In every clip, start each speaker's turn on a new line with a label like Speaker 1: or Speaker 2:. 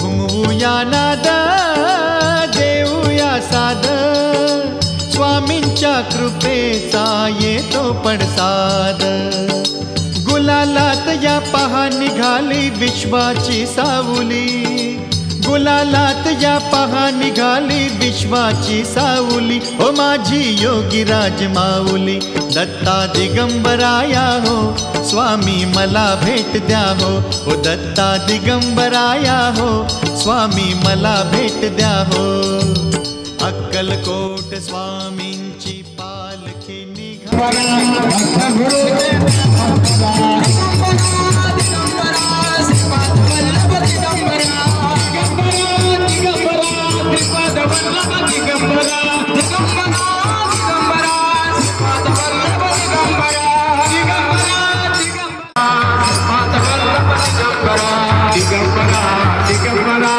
Speaker 1: घुमवूया नाद देऊया साद. स्वामींच्या कृपेचा येतो पडसाद. गुलालात या पहा निघाली विश्वाची सावली. गुलालात या पहा निघाली विश्वाची सावली हो माझी योगी राज माऊली दत्ता दिगंबराया हो, स्वामी मला भेट द्या हो, ओ दत्ता दिगंबराया हो, स्वामी मला भेट द्या हो। अक्कलकोट स्वामींची पालखी निघा
Speaker 2: दिगंबरा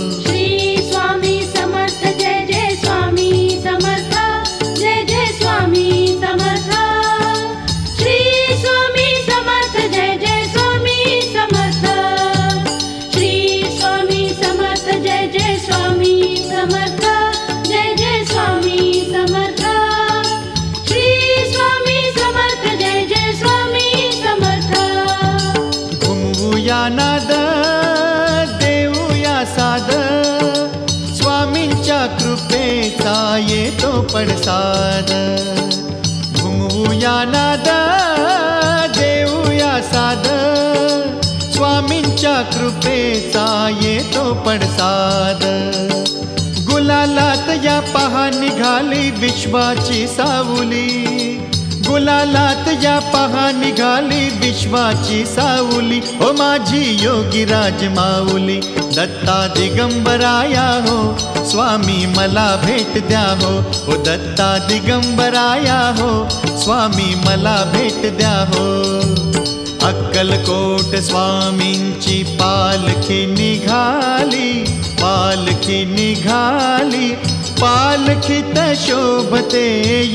Speaker 1: या नाद देऊया साध स्वामींच्या कृपेचा येतो पडसाद गुलालात या पहा निघाली विश्वाची सावली. गुलालात या पहा निघाली विश्वाची सावली, ओ माझी योगी राज माऊली दत्ता दिगंबराया हो, स्वामी मला भेट द्या हो। ओ दत्ता दिगंबराया हो, स्वामी मला भेट द्या हो। अक्कलकोट स्वामींची पालखी निघाली पालखी निघाली। पालखीत शोभते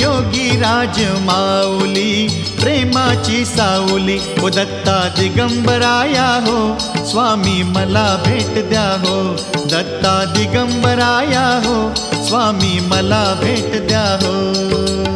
Speaker 1: योगी राज माऊली प्रेमाची सावली ओ दत्ता दिगंबराया हो, स्वामी मला भेट द्या हो, दत्ता दिगंबराया हो, स्वामी मला भेट द्या हो।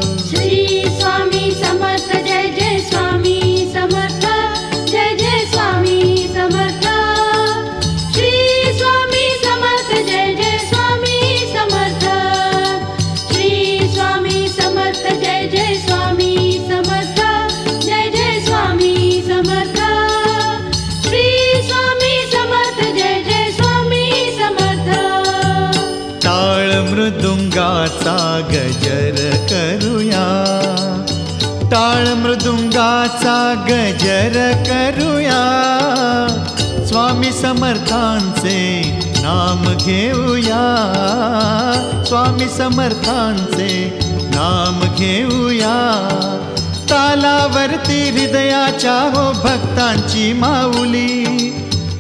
Speaker 1: मृदुंगाचा गजर करूया। स्वामी समर्थांचे नाम घेऊया। स्वामी समर्थांचे नाम घेऊया। तालावरती हृदयाच्या हो भक्तांची माऊली।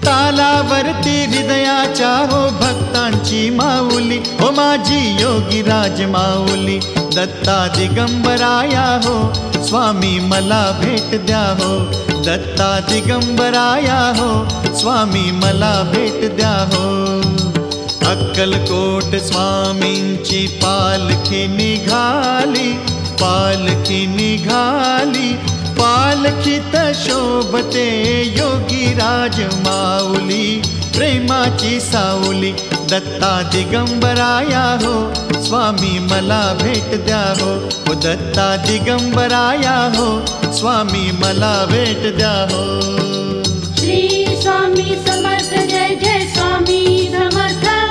Speaker 1: तालावरती हृदयाच्या हो भक्तांची माऊली। हो माझी योगी राज माऊली। दत्ता दिगंबराया हो, स्वामी मला भेट द्या हो। दत्ता दिगंबराया हो, स्वामी मला भेट द्या हो। अक्कलकोट स्वामींची पालखी निघाली पालखी निघाली। पालखीत शोभते योगी राज माऊली। प्रेमाची सा दत्ता दिगंबराया हो स्वामी मला भेट द्या हो ओ दत्ता दिगंबराया हो स्वामी मला भेट द्या हो
Speaker 3: श्री स्वामी समर्थ जय जय स्वामी समर्थ.